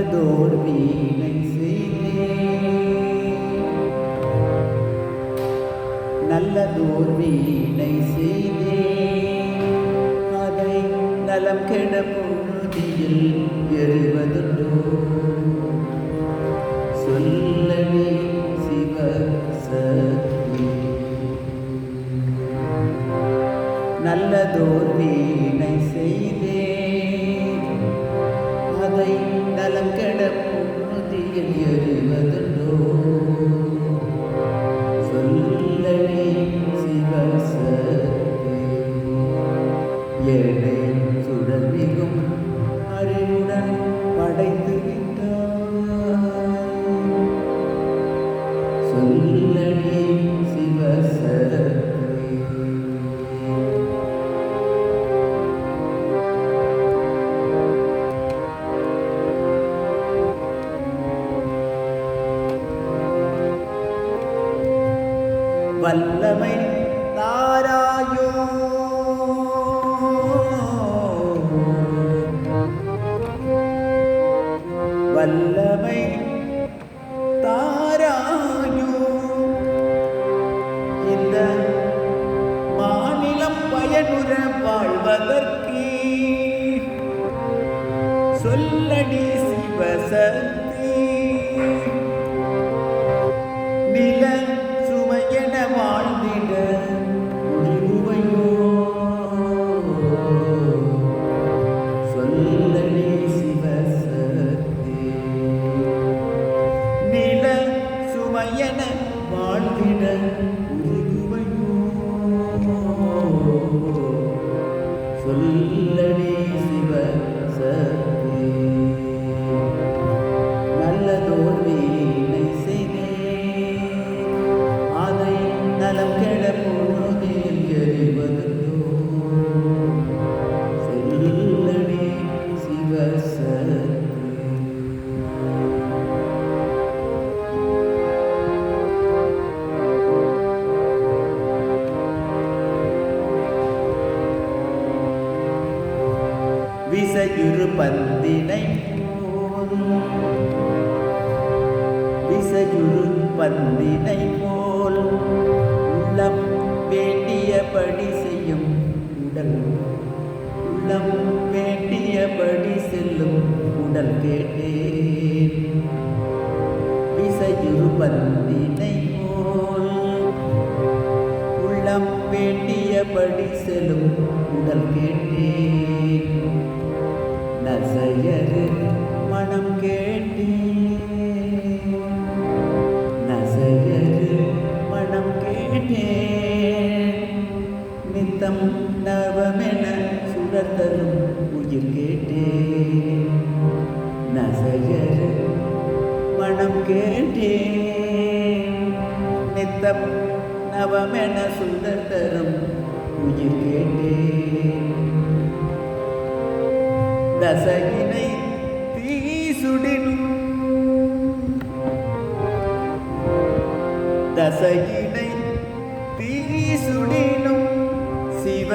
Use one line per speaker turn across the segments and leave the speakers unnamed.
நல்லதோர் வீணை செய்தேன் நல்லதோர் வீணை செய்தேன் அதை நலம் கெட பொழுதியில் எறிவதுண்டோ? சொல்லடி சிவ சக்தி. நல்லதோர் வீணை அதை நலம் கெட வல்லமை தாராயோ வல்லமை தாராயோ. இந்த மாநிலம் பயனுற வாழ்வதற்கு. சொல்லடி சிவசன் சுமையென வாழ்ந்திட உருகுவையோ. சொல்லடி சிவசக்தி விசையுறு பந்தினை போல். விசையுறு பந்தினை போல் உள்ளம் வேண்டியபடி செய்யும் உடல். உள்ளம் வேண்டியபடி செல்லும் உடல் கேட்டேன். விசையுறு பந்தினை போல் உள்ளம் வேண்டியபடி செல்லும் உடல் கேட்டேன். நசையரு மனம் கேட்டேன் நசையரு மனம் கேட்டேன் நித்தம் நவமென சுடர்தரும் உயிர் கேட்டேன் நசையரு மனம் கேட்டேன் நித்தம் நவமென சுடர் உயிர் கேட்டேன் தசகினை தீசுடினும் தசகினை தீசுடினும் சிவ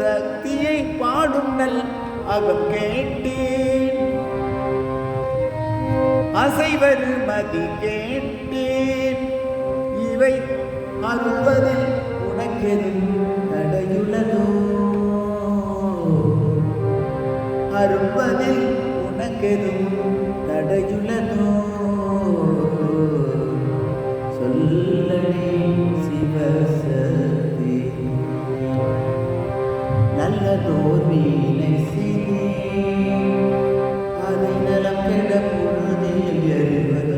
சக்தியை பாடும் நல் அகம் கேட்டேன். அசைவது மதி கேட்டேன். இவை அருள்வதில் உனக்கெதும் மறுப்பதில் உனக்கெதும் தடையுள்ளதோ? சொல்லடி சிவசக்தி. நல்லதோர் வீணை செய்தேன் அதை நலம் கெட பொழுதில் எறிவதுண்டோ